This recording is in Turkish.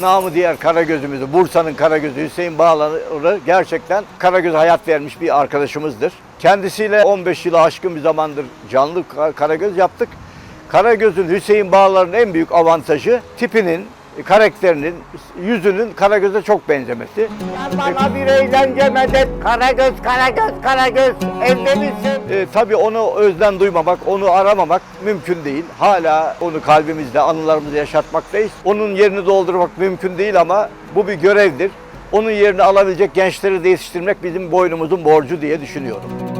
namı diğer Karagöz'ümüzü, Bursa'nın Karagöz'ü Hüseyin Bağlanır'ı gerçekten Karagöz'e hayat vermiş bir arkadaşımızdır. Kendisiyle 15 yılı aşkın bir zamandır canlı Karagöz yaptık. Karagöz'ün Hüseyin Bağlar'ın en büyük avantajı tipinin, karakterinin, yüzünün Karagöz'e çok benzemesi. Ya bana bir eğlence medet, Karagöz, Karagöz, Karagöz, evde misin? E, tabii onu özden duymamak, onu aramamak mümkün değil. Hala onu kalbimizde, anılarımızda yaşatmaktayız. Onun yerini doldurmak mümkün değil ama bu bir görevdir. Onun yerini alabilecek gençleri de yetiştirmek bizim boynumuzun borcu diye düşünüyorum.